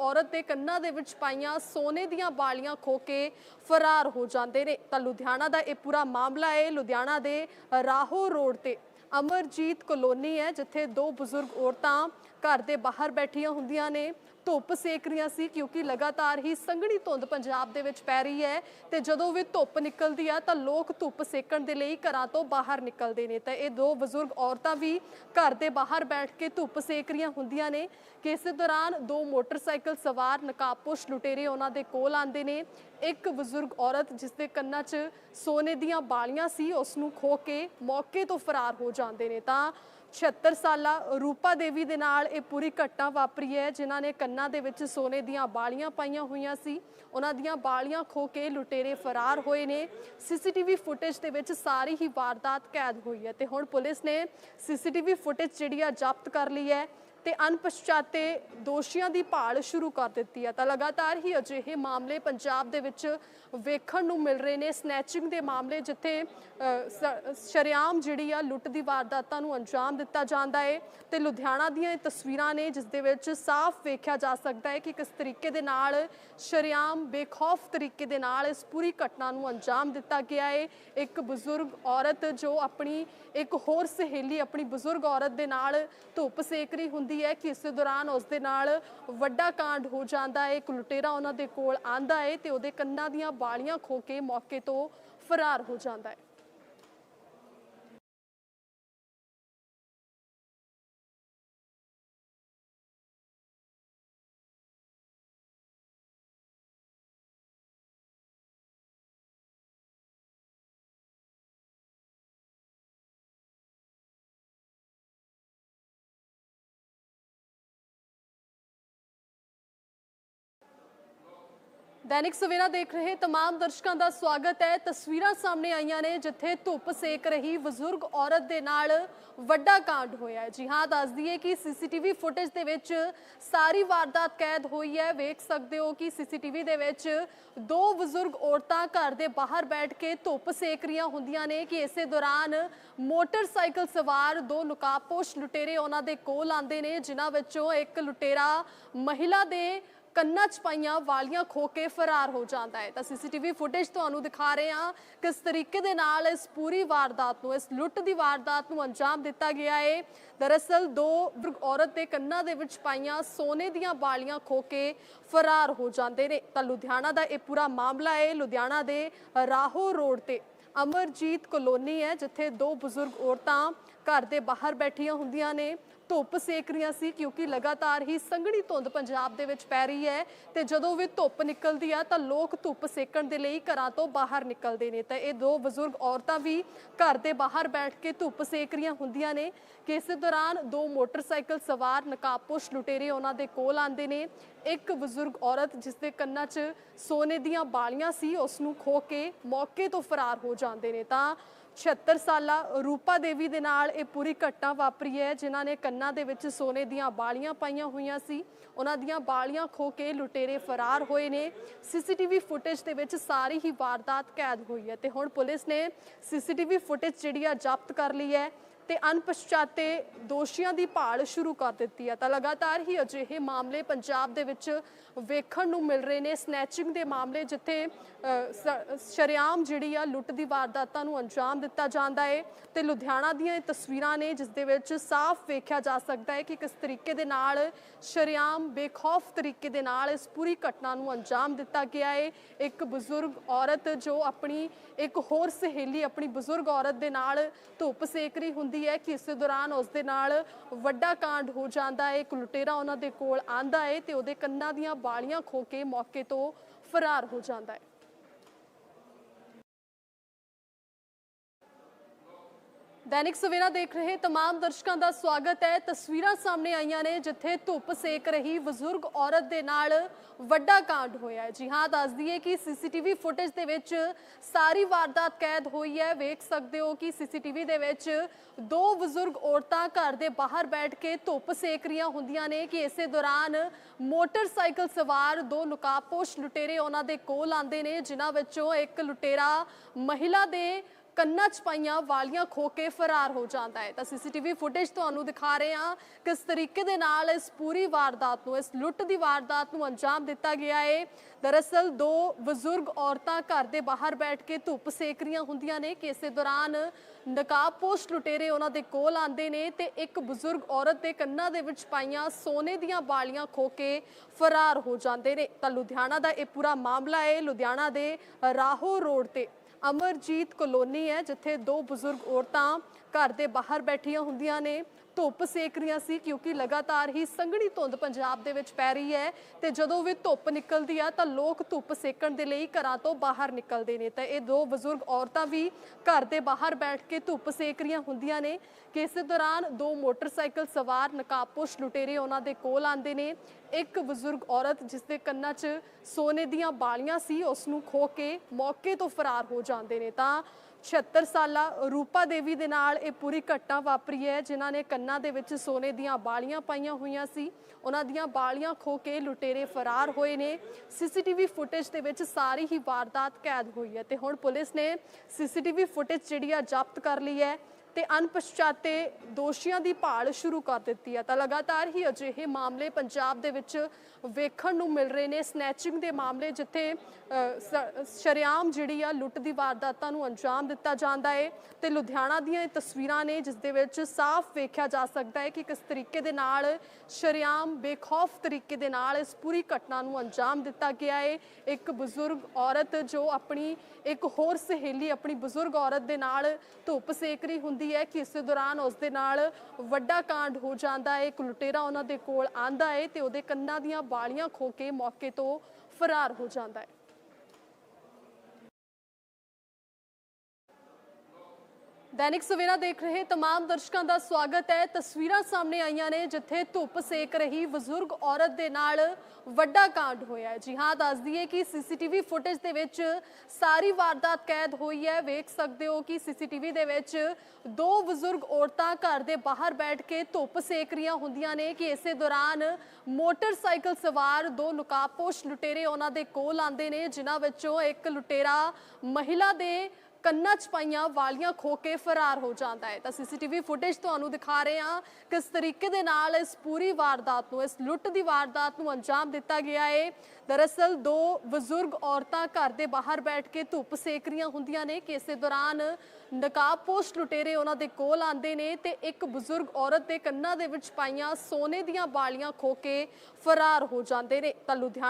ਔਰਤ ਦੇ ਕੰਨਾਂ ਦੇ ਵਿੱਚ ਪਾਈਆਂ ਸੋਨੇ ਦੀਆਂ ਬਾਲੀਆਂ ਖੋ ਕੇ ਫਰਾਰ ਹੋ ਜਾਂਦੇ ਨੇ। ਤਾਂ ਲੁਧਿਆਣਾ ਦਾ ਇਹ ਪੂਰਾ ਮਾਮਲਾ ਹੈ। ਲੁਧਿਆਣਾ ਦੇ ਰਾਹੋ ਰੋਡ ਤੇ ਅਮਰਜੀਤ ਕਲੋਨੀ ਹੈ, ਜਿੱਥੇ ਦੋ ਬਜ਼ੁਰਗ ਔਰਤਾਂ ਘਰ ਦੇ ਬਾਹਰ ਬੈਠੀਆਂ ਹੁੰਦੀਆਂ ਨੇ। ਧੁੱਪ ਸੇਕ ਰਹੀਆਂ ਸੀ ਕਿਉਂਕਿ ਲਗਾਤਾਰ ਹੀ ਸੰਘਣੀ ਧੁੰਦ ਪੰਜਾਬ ਦੇ ਵਿੱਚ ਪੈ ਰਹੀ ਹੈ ਤੇ ਜਦੋਂ ਵੀ ਧੁੱਪ ਨਿਕਲਦੀ ਆ ਤਾਂ ਲੋਕ ਧੁੱਪ ਸੇਕਣ ਦੇ ਲਈ ਘਰਾਂ ਤੋਂ ਬਾਹਰ ਨਿਕਲਦੇ ਨੇ ਤਾਂ ਇਹ ਦੋ ਬਜ਼ੁਰਗ ਔਰਤਾਂ ਵੀ ਘਰ ਦੇ ਬਾਹਰ ਬੈਠ ਕੇ ਧੁੱਪ ਸੇਕ ਰਹੀਆਂ ਹੁੰਦੀਆਂ ਨੇ ਕਿ ਇਸੇ ਦੌਰਾਨ ਦੋ ਮੋਟਰਸਾਈਕਲ ਸਵਾਰ ਨਕਾਬਪੋਸ਼ ਲੁਟੇਰੇ ਉਹਨਾਂ ਦੇ ਕੋਲ ਆਂਦੇ ਨੇ। ਇੱਕ ਬਜ਼ੁਰਗ ਔਰਤ ਜਿਸ ਦੇ ਕੰਨਾਂ 'ਚ ਸੋਨੇ ਦੀਆਂ ਬਾਲੀਆਂ ਸੀ, ਉਸ ਨੂੰ ਖੋ ਕੇ ਮੌਕੇ ਤੋਂ ਫਰਾਰ ਹੋ ਜਾਂਦੇ ਨੇ ਤਾਂ 76 ਸਾਲਾ ਰੂਪਾ ਦੇਵੀ ਦੇ ਨਾਲ ਇਹ ਪੂਰੀ ਘਟਨਾ ਵਾਪਰੀ ਹੈ, ਜਿਨ੍ਹਾਂ ਨੇ ਕੰਨਾਂ ਦੇ ਵਿੱਚ ਸੋਨੇ ਦੀਆਂ ਬਾਲੀਆਂ ਪਾਈਆਂ ਹੋਈਆਂ ਸੀ। ਉਹਨਾਂ ਦੀਆਂ ਬਾਲੀਆਂ ਖੋ ਕੇ ਲੁਟੇਰੇ ਫਰਾਰ ਹੋਏ ਨੇ। ਸੀਸੀਟੀਵੀ ਫੁਟੇਜ ਦੇ ਵਿੱਚ ਸਾਰੀ ਹੀ ਵਾਰਦਾਤ ਕੈਦ ਹੋਈ ਹੈ ਤੇ ਹੁਣ ਪੁਲਿਸ ਨੇ ਸੀਸੀਟੀਵੀ ਫੁਟੇਜ ਜਿਹੜੀ ਆ ਜ਼ਬਤ ਕਰ ਲਈ ਹੈ। ਤੇ ਅਣਪਛਾਤੇ ਦੋਸ਼ੀਆਂ ਦੀ ਭਾਲ ਸ਼ੁਰੂ ਕਰ ਦਿੱਤੀ ਹੈ। ਤਾਂ ਲਗਾਤਾਰ ਹੀ ਅਜਿਹੇ ਮਾਮਲੇ ਪੰਜਾਬ ਦੇ ਵਿੱਚ ਵੇਖਣ ਨੂੰ ਮਿਲ ਰਹੇ ਨੇ। ਸਨੈਚਿੰਗ ਦੇ ਮਾਮਲੇ ਜਿੱਥੇ ਅ, ਸ- ਸ਼ਰੇਆਮ ਜਿਹੜੀ ਆ ਲੁੱਟ ਦੀ ਵਾਰਦਾਤਾਂ ਨੂੰ ਅੰਜਾਮ ਦਿੱਤਾ ਜਾਂਦਾ ਹੈ ਤੇ ਲੁਧਿਆਣਾ ਦੀਆਂ ਇਹ ਤਸਵੀਰਾਂ ਨੇ ਜਿਸ ਦੇ ਵਿੱਚ ਸਾਫ਼ ਵੇਖਿਆ ਜਾ ਸਕਦਾ ਹੈ ਕਿ ਕਿਸ ਤਰੀਕੇ ਦੇ ਨਾਲ ਸ਼ਰੇਆਮ ਬੇਖੌਫ ਤਰੀਕੇ ਦੇ ਨਾਲ ਇਸ ਪੂਰੀ ਘਟਨਾ ਨੂੰ ਅੰਜਾਮ ਦਿੱਤਾ ਗਿਆ ਹੈ ਇੱਕ ਬਜ਼ੁਰਗ ਔਰਤ ਜੋ ਆਪਣੀ ਇੱਕ ਹੋਰ ਸਹੇਲੀ ਆਪਣੀ ਬਜ਼ੁਰਗ ਔਰਤ ਦੇ ਨਾਲ ਧੁੱਪ ਸੇਕ ਰਹੀ ਹੁੰਦੀ ਹੈ ਕਿ ਇਸ ਦੌਰਾਨ ਉਸ ਦੇ ਨਾਲ ਵੱਡਾ ਕਾਂਡ ਹੋ ਜਾਂਦਾ ਹੈ। ਇੱਕ ਲੁਟੇਰਾ ਉਹਨਾਂ ਦੇ ਕੋਲ ਆਂਦਾ ਹੈ ਤੇ ਉਹਦੇ ਕੰਨਾਂ ਦੀਆਂ ਬਾਲੀਆਂ ਖੋ ਕੇ ਮੌਕੇ ਤੋਂ ਫਰਾਰ ਹੋ ਜਾਂਦਾ ਹੈ। ਦੈਨਿਕ ਸਵੇਰਾ ਦੇਖ ਰਹੇ तमाम ਦਰਸ਼ਕਾਂ ਦਾ ਸਵਾਗਤ ਹੈ ਤਸਵੀਰਾਂ ਸਾਹਮਣੇ ਆਈਆਂ ਨੇ ਜਿੱਥੇ ਧੁੱਪ ਸੇਕ ਰਹੀ ਬਜ਼ੁਰਗ ਔਰਤ ਦੇ ਨਾਲ ਵੱਡਾ ਕਾਂਡ ਹੋਇਆ ਹੈ ਜੀ ਹਾਂ ਦੱਸ ਦਈਏ ਕਿ ਸੀਸੀਟੀਵੀ ਫੁਟੇਜ ਦੇ ਵਿੱਚ ਸਾਰੀ ਵਾਰਦਾਤ ਕੈਦ ਹੋਈ ਹੈ ਵੇਖ ਸਕਦੇ ਹੋ ਕਿ ਸੀਸੀਟੀਵੀ ਦੇ ਵਿੱਚ ਦੋ ਬਜ਼ੁਰਗ ਔਰਤਾਂ ਘਰ ਦੇ ਬਾਹਰ ਬੈਠ ਕੇ ਧੁੱਪ ਸੇਕ ਰਹੀਆਂ ਹੁੰਦੀਆਂ ਨੇ ਕਿ ਇਸੇ ਦੌਰਾਨ ਮੋਟਰਸਾਈਕਲ ਸਵਾਰ ਦੋ ਨਕਾਬਪੋਸ਼ ਲੁਟੇਰੇ ਉਹਨਾਂ ਦੇ ਕੋਲ ਆਂਦੇ ਨੇ ਜਿਨ੍ਹਾਂ ਵਿੱਚੋਂ ਇੱਕ ਲੁਟੇਰਾ ਮਹਿਲਾ ਦੇ ਕੰਨਾਂ 'ਚ ਪਾਈਆਂ ਵਾਲੀਆਂ ਖੋ ਕੇ ਫਰਾਰ ਹੋ ਜਾਂਦਾ ਹੈ। ਤਾਂ ਸੀਸੀਟੀਵੀ ਫੁਟੇਜ ਤੁਹਾਨੂੰ ਦਿਖਾ ਰਹੇ ਹਾਂ ਕਿਸ ਤਰੀਕੇ ਦੇ ਨਾਲ ਇਸ ਪੂਰੀ ਵਾਰਦਾਤ ਨੂੰ, ਇਸ ਲੁੱਟ ਦੀ ਵਾਰਦਾਤ ਨੂੰ ਅੰਜਾਮ ਦਿੱਤਾ ਗਿਆ ਹੈ। ਦਰਅਸਲ ਦੋ ਬਜ਼ੁਰਗ ਔਰਤ ਦੇ ਕੰਨਾਂ ਦੇ ਵਿੱਚ ਪਾਈਆਂ ਸੋਨੇ ਦੀਆਂ ਵਾਲੀਆਂ ਖੋ ਕੇ ਫਰਾਰ ਹੋ ਜਾਂਦੇ ਨੇ। ਤਾਂ ਲੁਧਿਆਣਾ ਦਾ ਇਹ ਪੂਰਾ ਮਾਮਲਾ ਹੈ। ਲੁਧਿਆਣਾ ਦੇ ਰਾਹੋ ਰੋਡ ਤੇ ਅਮਰਜੀਤ ਕਲੋਨੀ ਹੈ, ਜਿੱਥੇ ਦੋ ਬਜ਼ੁਰਗ ਔਰਤਾਂ ਘਰ ਦੇ ਬਾਹਰ ਬੈਠੀਆਂ ਹੁੰਦੀਆਂ ਨੇ, ਧੁੱਪ ਸੇਕ ਰਹੀਆਂ ਸੀ ਕਿਉਂਕਿ ਲਗਾਤਾਰ ਹੀ ਸੰਘਣੀ ਧੁੰਦ ਪੰਜਾਬ ਦੇ ਵਿੱਚ ਪੈ ਰਹੀ ਹੈ ਤੇ ਜਦੋਂ ਵੀ ਧੁੱਪ ਨਿਕਲਦੀ ਆ ਤਾਂ ਲੋਕ ਧੁੱਪ ਸੇਕਣ ਦੇ ਲਈ ਘਰਾਂ ਤੋਂ ਬਾਹਰ ਨਿਕਲਦੇ ਨੇ। ਤਾਂ ਇਹ ਦੋ ਬਜ਼ੁਰਗ ਔਰਤਾਂ ਵੀ ਘਰ ਦੇ ਬਾਹਰ ਬੈਠ ਕੇ ਧੁੱਪ ਸੇਕ ਰਹੀਆਂ ਹੁੰਦੀਆਂ ਨੇ। ਕਿ ਇਸੇ ਦੌਰਾਨ ਦੋ ਮੋਟਰਸਾਈਕਲ ਸਵਾਰ ਨਕਾਬਪੋਸ਼ ਲੁਟੇਰੇ ਉਹਨਾਂ ਦੇ ਕੋਲ ਆਂਦੇ ਨੇ। ਇੱਕ ਬਜ਼ੁਰਗ ਔਰਤ ਜਿਸ ਦੇ ਕੰਨਾਂ 'ਚ ਸੋਨੇ ਦੀਆਂ ਬਾਲੀਆਂ ਸੀ, ਉਸ ਨੂੰ ਖੋ ਕੇ ਮੌਕੇ ਤੋਂ ਫਰਾਰ ਹੋ ਜਾਂਦੇ ਨੇ। ਤਾਂ 76 ਸਾਲਾ ਰੂਪਾ ਦੇਵੀ ਦੇ ਨਾਲ ਇਹ ਪੂਰੀ ਘਟਨਾ ਵਾਪਰੀ ਹੈ, ਜਿਨ੍ਹਾਂ ਨੇ ਕੰਨਾਂ ਦੇ ਵਿੱਚ ਸੋਨੇ ਦੀਆਂ ਬਾਲੀਆਂ ਪਾਈਆਂ ਹੋਈਆਂ ਸੀ। ਉਹਨਾਂ ਦੀਆਂ ਬਾਲੀਆਂ ਖੋ ਕੇ ਲੁਟੇਰੇ ਫਰਾਰ ਹੋਏ ਨੇ। ਸੀਸੀਟੀਵੀ ਫੁਟੇਜ ਦੇ ਵਿੱਚ ਸਾਰੀ ਹੀ ਵਾਰਦਾਤ ਕੈਦ ਹੋਈ ਹੈ ਤੇ ਹੁਣ ਪੁਲਿਸ ਨੇ ਸੀਸੀਟੀਵੀ ਫੁਟੇਜ ਜਿਹੜੀ ਆ ਜ਼ਬਤ ਕਰ ਲਈ ਹੈ। ਤੇ ਅਣਪਛਾਤੇ ਦੋਸ਼ੀਆਂ ਦੀ ਭਾਲ ਸ਼ੁਰੂ ਕਰ ਦਿੱਤੀ ਹੈ। ਤਾਂ ਲਗਾਤਾਰ ਹੀ ਅਜਿਹੇ ਮਾਮਲੇ ਪੰਜਾਬ ਦੇ ਵਿੱਚ ਵੇਖਣ ਨੂੰ ਮਿਲ ਰਹੇ ਨੇ। ਸਨੈਚਿੰਗ ਦੇ ਮਾਮਲੇ ਜਿੱਥੇ ਅ, ਸ- ਸ਼ਰੇਆਮ ਜਿਹੜੀ ਆ ਲੁੱਟ ਦੀ ਵਾਰਦਾਤਾਂ ਨੂੰ ਅੰਜਾਮ ਦਿੱਤਾ ਜਾਂਦਾ ਹੈ ਤੇ ਲੁਧਿਆਣਾ ਦੀਆਂ ਇਹ ਤਸਵੀਰਾਂ ਨੇ ਜਿਸ ਦੇ ਵਿੱਚ ਸਾਫ਼ ਵੇਖਿਆ ਜਾ ਸਕਦਾ ਹੈ ਕਿ ਕਿਸ ਤਰੀਕੇ ਦੇ ਨਾਲ ਸ਼ਰੇਆਮ ਬੇਖੌਫ ਤਰੀਕੇ ਦੇ ਨਾਲ ਇਸ ਪੂਰੀ ਘਟਨਾ ਨੂੰ ਅੰਜਾਮ ਦਿੱਤਾ ਗਿਆ ਹੈ ਇੱਕ ਬਜ਼ੁਰਗ ਔਰਤ ਜੋ ਆਪਣੀ ਇੱਕ ਹੋਰ ਸਹੇਲੀ ਆਪਣੀ ਬਜ਼ੁਰਗ ਔਰਤ ਦੇ ਨਾਲ ਧੁੱਪ ਸੇਕ ਰਹੀ ਹੁੰਦੀ ਹੈ ਕਿ ਇਸ ਦੌਰਾਨ ਉਸ ਦੇ ਨਾਲ ਵੱਡਾ ਕਾਂਡ ਹੋ ਜਾਂਦਾ ਹੈ। ਇੱਕ ਲੁਟੇਰਾ ਉਹਨਾਂ ਦੇ ਕੋਲ ਆਂਦਾ ਹੈ ਤੇ ਉਹਦੇ ਕੰਨਾਂ ਦੀਆਂ ਬਾਲੀਆਂ ਖੋ ਕੇ ਮੌਕੇ ਤੋਂ ਫਰਾਰ ਹੋ ਜਾਂਦਾ ਹੈ। ਦੈਨਿਕ ਸਵੇਰਾ ਦੇਖ ਰਹੇ तमाम ਦਰਸ਼ਕਾਂ ਦਾ ਸਵਾਗਤ ਹੈ ਤਸਵੀਰਾਂ ਸਾਹਮਣੇ ਆਈਆਂ ਨੇ ਜਿੱਥੇ ਧੁੱਪ ਸੇਕ ਰਹੀ ਬਜ਼ੁਰਗ ਔਰਤ ਦੇ ਨਾਲ ਵੱਡਾ ਕਾਂਡ ਹੋਇਆ ਹੈ ਜੀ ਹਾਂ ਦੱਸ ਦਈਏ ਕਿ ਸੀਸੀਟੀਵੀ ਫੁਟੇਜ ਦੇ ਵਿੱਚ ਸਾਰੀ ਵਾਰਦਾਤ ਕੈਦ ਹੋਈ ਹੈ ਵੇਖ ਸਕਦੇ ਹੋ ਕਿ ਸੀਸੀਟੀਵੀ ਦੇ ਵਿੱਚ ਦੋ ਬਜ਼ੁਰਗ ਔਰਤਾਂ ਘਰ ਦੇ ਬਾਹਰ ਬੈਠ ਕੇ ਧੁੱਪ ਸੇਕ ਰਹੀਆਂ ਹੁੰਦੀਆਂ ਨੇ ਕਿ ਇਸੇ ਦੌਰਾਨ ਮੋਟਰਸਾਈਕਲ ਸਵਾਰ ਦੋ ਨਕਾਬਪੋਸ਼ ਲੁਟੇਰੇ ਉਹਨਾਂ ਦੇ ਕੋਲ ਆਂਦੇ ਨੇ ਜਿਨ੍ਹਾਂ ਵਿੱਚੋਂ ਇੱਕ ਲੁਟੇਰਾ ਮਹਿਲਾ ਦੇ ਕੰਨਾਂ 'ਚ ਪਾਈਆਂ ਵਾਲੀਆਂ ਖੋ ਕੇ ਫਰਾਰ ਹੋ ਜਾਂਦਾ ਹੈ। ਤਾਂ ਸੀਸੀਟੀਵੀ ਫੁਟੇਜ ਤੁਹਾਨੂੰ ਦਿਖਾ ਰਹੇ ਹਾਂ ਕਿਸ ਤਰੀਕੇ ਦੇ ਨਾਲ ਇਸ ਪੂਰੀ ਵਾਰਦਾਤ ਨੂੰ, ਇਸ ਲੁੱਟ ਦੀ ਵਾਰਦਾਤ ਨੂੰ ਅੰਜਾਮ ਦਿੱਤਾ ਗਿਆ ਹੈ। ਦਰਅਸਲ ਦੋ ਬਜ਼ੁਰਗ ਔਰਤਾਂ ਘਰ ਦੇ ਬਾਹਰ ਬੈਠ ਕੇ ਧੁੱਪ ਸੇਕ ਰਹੀਆਂ ਹੁੰਦੀਆਂ ਨੇ ਕਿ ਇਸੇ ਦੌਰਾਨ ਨਕਾਬਪੋਸ਼ ਲੁਟੇਰੇ ਉਹਨਾਂ ਦੇ ਕੋਲ ਆਉਂਦੇ ਨੇ ਤੇ ਇੱਕ ਬਜ਼ੁਰਗ ਔਰਤ ਦੇ ਕੰਨਾਂ ਦੇ ਵਿੱਚ ਪਾਈਆਂ ਸੋਨੇ ਦੀਆਂ ਵਾਲੀਆਂ ਖੋ ਕੇ ਫਰਾਰ ਹੋ ਜਾਂਦੇ ਨੇ। ਤਾਂ ਲੁਧਿਆਣਾ ਦਾ ਇਹ ਪੂਰਾ ਮਾਮਲਾ ਹੈ। ਲੁਧਿਆਣਾ ਦੇ ਰਾਹੋ ਰੋਡ ਤੇ ਅਮਰਜੀਤ ਕਲੋਨੀ ਹੈ ਜਿੱਥੇ ਦੋ ਬਜ਼ੁਰਗ ਔਰਤਾਂ ਘਰ ਦੇ ਬਾਹਰ ਬੈਠੀਆਂ ਹੁੰਦੀਆਂ ਨੇ। ਧੁੱਪ ਸੇਕ ਰਹੀਆਂ ਸੀ ਕਿਉਂਕਿ ਲਗਾਤਾਰ ਹੀ ਸੰਘਣੀ ਧੁੰਦ ਪੰਜਾਬ ਦੇ ਵਿੱਚ ਪੈ ਰਹੀ ਹੈ ਤੇ ਜਦੋਂ ਵੀ ਧੁੱਪ ਨਿਕਲਦੀ ਆ ਤਾਂ ਲੋਕ ਧੁੱਪ ਸੇਕਣ ਦੇ ਲਈ ਘਰਾਂ ਤੋਂ ਬਾਹਰ ਨਿਕਲਦੇ ਨੇ ਤਾਂ ਇਹ ਦੋ ਬਜ਼ੁਰਗ ਔਰਤਾਂ ਵੀ ਘਰ ਦੇ ਬਾਹਰ ਬੈਠ ਕੇ ਧੁੱਪ ਸੇਕ ਰਹੀਆਂ ਹੁੰਦੀਆਂ ਨੇ ਕਿ ਇਸੇ ਦੌਰਾਨ ਦੋ ਮੋਟਰਸਾਈਕਲ ਸਵਾਰ ਨਕਾਬਪੋਸ਼ ਲੁਟੇਰੇ ਉਹਨਾਂ ਦੇ ਕੋਲ ਆਉਂਦੇ ਨੇ। ਇੱਕ ਬਜ਼ੁਰਗ ਔਰਤ ਜਿਸ ਦੇ ਕੰਨਾਂ 'ਚ ਸੋਨੇ ਦੀਆਂ ਬਾਲੀਆਂ ਸੀ, ਉਸ ਨੂੰ ਖੋ ਕੇ ਮੌਕੇ ਤੋਂ ਫਰਾਰ ਹੋ ਜਾਂਦੇ ਨੇ। ਤਾਂ 76 ਸਾਲਾ ਰੂਪਾ ਦੇਵੀ ਦੇ ਨਾਲ ਇਹ ਪੂਰੀ ਘਟਨਾ ਵਾਪਰੀ ਹੈ, ਜਿਨ੍ਹਾਂ ਨੇ ਕੰਨਾਂ ਦੇ ਵਿੱਚ ਸੋਨੇ ਦੀਆਂ ਬਾਲੀਆਂ ਪਾਈਆਂ ਹੋਈਆਂ ਸੀ। ਉਹਨਾਂ ਦੀਆਂ ਬਾਲੀਆਂ ਖੋ ਕੇ ਲੁਟੇਰੇ ਫਰਾਰ ਹੋਏ ਨੇ। ਸੀਸੀਟੀਵੀ ਫੁਟੇਜ ਦੇ ਵਿੱਚ ਸਾਰੀ ਹੀ ਵਾਰਦਾਤ ਕੈਦ ਹੋਈ ਹੈ ਤੇ ਹੁਣ ਪੁਲਿਸ ਨੇ ਸੀਸੀਟੀਵੀ ਫੁਟੇਜ ਜਿਹੜੀ ਆ ਜ਼ਬਤ ਕਰ ਲਈ ਹੈ। ਤੇ ਅਣਪਛਾਤੇ ਦੋਸ਼ੀਆਂ ਦੀ ਭਾਲ ਸ਼ੁਰੂ ਕਰ ਦਿੱਤੀ ਹੈ। ਤਾਂ ਲਗਾਤਾਰ ਹੀ ਅਜਿਹੇ ਮਾਮਲੇ ਪੰਜਾਬ ਦੇ ਵਿੱਚ ਵੇਖਣ ਨੂੰ ਮਿਲ ਰਹੇ ਨੇ। ਸਨੈਚਿੰਗ ਦੇ ਮਾਮਲੇ ਜਿੱਥੇ ਅ, ਸ- ਸ਼ਰੇਆਮ ਜਿਹੜੀ ਆ ਲੁੱਟ ਦੀ ਵਾਰਦਾਤਾਂ ਨੂੰ ਅੰਜਾਮ ਦਿੱਤਾ ਜਾਂਦਾ ਹੈ ਤੇ ਲੁਧਿਆਣਾ ਦੀਆਂ ਇਹ ਤਸਵੀਰਾਂ ਨੇ ਜਿਸ ਦੇ ਵਿੱਚ ਸਾਫ਼ ਵੇਖਿਆ ਜਾ ਸਕਦਾ ਹੈ ਕਿ ਕਿਸ ਤਰੀਕੇ ਦੇ ਨਾਲ ਸ਼ਰੇਆਮ ਬੇਖੌਫ ਤਰੀਕੇ ਦੇ ਨਾਲ ਇਸ ਪੂਰੀ ਘਟਨਾ ਨੂੰ ਅੰਜਾਮ ਦਿੱਤਾ ਗਿਆ ਹੈ ਇੱਕ ਬਜ਼ੁਰਗ ਔਰਤ ਜੋ ਆਪਣੀ ਇੱਕ ਹੋਰ ਸਹੇਲੀ ਆਪਣੀ ਬਜ਼ੁਰਗ ਔਰਤ ਦੇ ਨਾਲ ਧੁੱਪ ਸੇਕ ਰਹੀ ਹੁੰਦੀ ਹੈ ਕਿ ਇਸੇ ਦੌਰਾਨ ਉਸ ਦੇ ਨਾਲ ਵੱਡਾ ਕਾਂਡ ਹੋ ਜਾਂਦਾ ਹੈ। ਇੱਕ ਲੁਟੇਰਾ ਉਹਨਾਂ ਦੇ ਕੋਲ ਆਂਦਾ ਹੈ ਤੇ ਉਹਦੇ ਕੰਨਾਂ ਦੀਆਂ ਬਾਲੀਆਂ ਖੋ ਕੇ ਮੌਕੇ ਤੋਂ ਫਰਾਰ ਹੋ ਜਾਂਦਾ ਹੈ। ਦੈਨਿਕ ਸਵੇਰਾ ਦੇਖ ਰਹੇ तमाम ਦਰਸ਼ਕਾਂ ਦਾ ਸਵਾਗਤ ਹੈ ਤਸਵੀਰਾਂ ਸਾਹਮਣੇ ਆਈਆਂ ਨੇ ਜਿੱਥੇ ਧੁੱਪ ਸੇਕ ਰਹੀ ਬਜ਼ੁਰਗ ਔਰਤ ਦੇ ਨਾਲ ਵੱਡਾ ਕਾਂਡ ਹੋਇਆ ਹੈ ਜੀ ਹਾਂ ਦੱਸ ਦਈਏ ਕਿ ਸੀਸੀਟੀਵੀ ਫੁਟੇਜ ਦੇ ਵਿੱਚ ਸਾਰੀ ਵਾਰਦਾਤ ਕੈਦ ਹੋਈ ਹੈ ਵੇਖ ਸਕਦੇ ਹੋ ਕਿ ਸੀਸੀਟੀਵੀ ਦੇ ਵਿੱਚ ਦੋ ਬਜ਼ੁਰਗ ਔਰਤਾਂ ਘਰ ਦੇ ਬਾਹਰ ਬੈਠ ਕੇ ਧੁੱਪ ਸੇਕ ਰਹੀਆਂ ਹੁੰਦੀਆਂ ਨੇ ਕਿ ਇਸੇ ਦੌਰਾਨ ਮੋਟਰਸਾਈਕਲ ਸਵਾਰ ਦੋ ਨਕਾਬਪੋਸ਼ ਲੁਟੇਰੇ ਉਹਨਾਂ ਦੇ ਕੋਲ ਆਉਂਦੇ ਨੇ ਜਿਨ੍ਹਾਂ ਵਿੱਚੋਂ ਇੱਕ ਲੁਟੇਰਾ ਮਹਿਲਾ ਦੇ ਕੰਨਾਂ 'ਚ ਪਾਈਆਂ ਵਾਲੀਆਂ ਖੋ ਕੇ ਫਰਾਰ ਹੋ ਜਾਂਦਾ ਹੈ। ਤਾਂ ਸੀਸੀਟੀਵੀ ਫੁਟੇਜ ਤੁਹਾਨੂੰ ਦਿਖਾ ਰਹੇ ਹਾਂ ਕਿਸ ਤਰੀਕੇ ਦੇ ਨਾਲ ਇਸ ਪੂਰੀ ਵਾਰਦਾਤ ਨੂੰ, ਇਸ ਲੁੱਟ ਦੀ ਵਾਰਦਾਤ ਨੂੰ ਅੰਜਾਮ ਦਿੱਤਾ ਗਿਆ ਹੈ। ਦਰਅਸਲ ਦੋ ਬਜ਼ੁਰਗ ਔਰਤਾਂ ਘਰ ਦੇ ਬਾਹਰ ਬੈਠ ਕੇ ਧੁੱਪ ਸੇਕ ਰਹੀਆਂ ਹੁੰਦੀਆਂ ਨੇ ਕਿ ਇਸੇ ਦੌਰਾਨ ਨਕਾਬ ਪੋਸਟ ਲੁਟੇਰੇ ਉਹਨਾਂ ਦੇ ਕੋਲ ਆਉਂਦੇ ਨੇ ਤੇ ਇੱਕ ਬਜ਼ੁਰਗ ਔਰਤ ਦੇ ਕੰਨਾਂ ਦੇ ਵਿੱਚ ਪਾਈਆਂ ਸੋਨੇ ਦੀਆਂ ਵਾਲੀਆਂ ਖੋ ਕੇ ਫਰਾਰ ਹੋ ਜਾਂਦੇ ਨੇ। ਤਾਂ ਲੁਧਿਆਣਾ